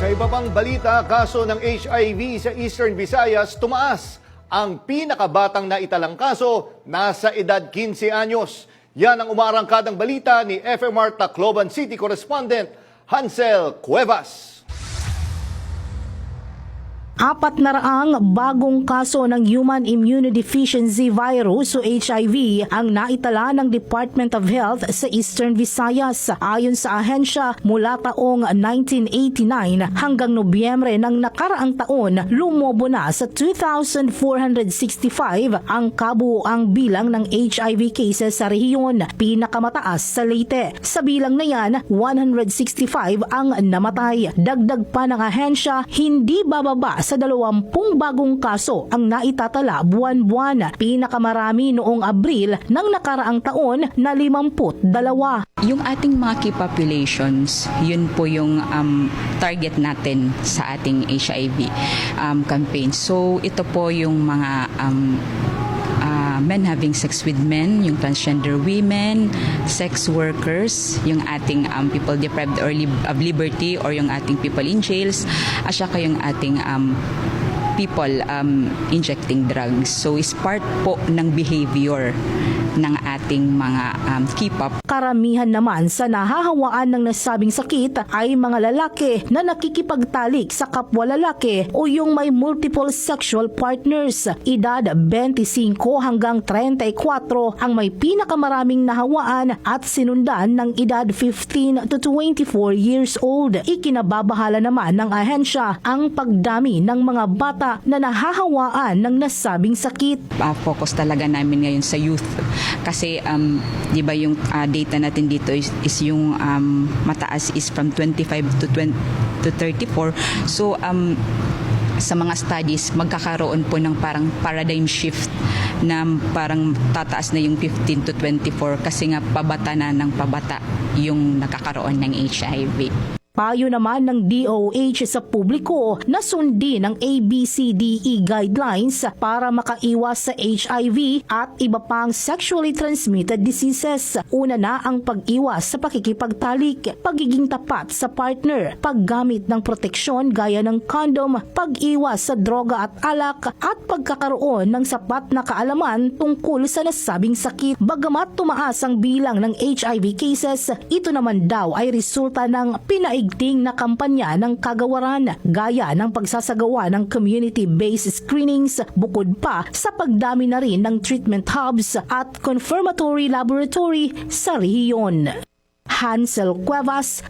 Sa iba pang balita, kaso ng HIV sa Eastern Visayas tumaas. Ang pinakabatang na italang kaso, nasa edad 15 anyos. Yan ang umarangkadang balita ni FMR Tacloban City Correspondent Hansel Cuevas. Apat na raang bagong kaso ng Human Immunodeficiency Virus o HIV ang naitala ng Department of Health sa Eastern Visayas. Ayon sa ahensya, mula taong 1989 hanggang Nobyembre ng nakaraang taon, lumobo na sa 2,465 ang kabuuang bilang ng HIV cases sa rehiyon, pinakamataas sa Leyte. Sa bilang na yan, 165 ang namatay. Dagdag pa ng ahensya, hindi bababa sa 20 bagong kaso ang naitatala buwan-buwan. Pinakamarami noong Abril ng nakaraang taon na 52. Yung ating mga key populations, yun po yung um, target natin sa ating HIV um, campaign. So ito po yung mga um, men having sex with men, yung transgender women, sex workers, yung ating um, people deprived of liberty or yung ating people in jails, at saka yung ating um, people um, injecting drugs. So is part po ng behavior ng ating mga um, key pop Karamihan naman sa nahahawaan ng nasabing sakit ay mga lalaki na nakikipagtalik sa kapwa lalaki o yung may multiple sexual partners. Edad 25 hanggang 34 ang may pinakamaraming nahawaan at sinundan ng edad 15 to 24 years old. Ikinababahala naman ng ahensya ang pagdami ng mga bata na nahahawaan ng nasabing sakit. uh, focus talaga namin ngayon sa youth kasi um, 'di ba yung uh, data natin dito is, is yung um, mataas is from 25 to 20 to 34 so um sa mga studies magkakaroon po ng parang paradigm shift na parang tataas na yung 15 to 24 kasi nga pabata na ng pabata yung nakakaroon ng HIV. Payo naman ng DOH sa publiko na sundin ang ABCDE guidelines para makaiwas sa HIV at iba pang sexually transmitted diseases. Una na ang pag-iwas sa pakikipagtalik, pagiging tapat sa partner, paggamit ng proteksyon gaya ng condom, pag-iwas sa droga at alak at pagkakaroon ng sapat na kaalaman tungkol sa nasabing sakit. Bagamat tumaas ang bilang ng HIV cases, ito naman daw ay resulta ng pinaigting na kampanya ng kagawaran gaya ng pagsasagawa ng community-based screenings bukod pa sa pagdami na rin ng treatment hubs at confirmatory laboratory sa rehiyon. Hansel Cuevas,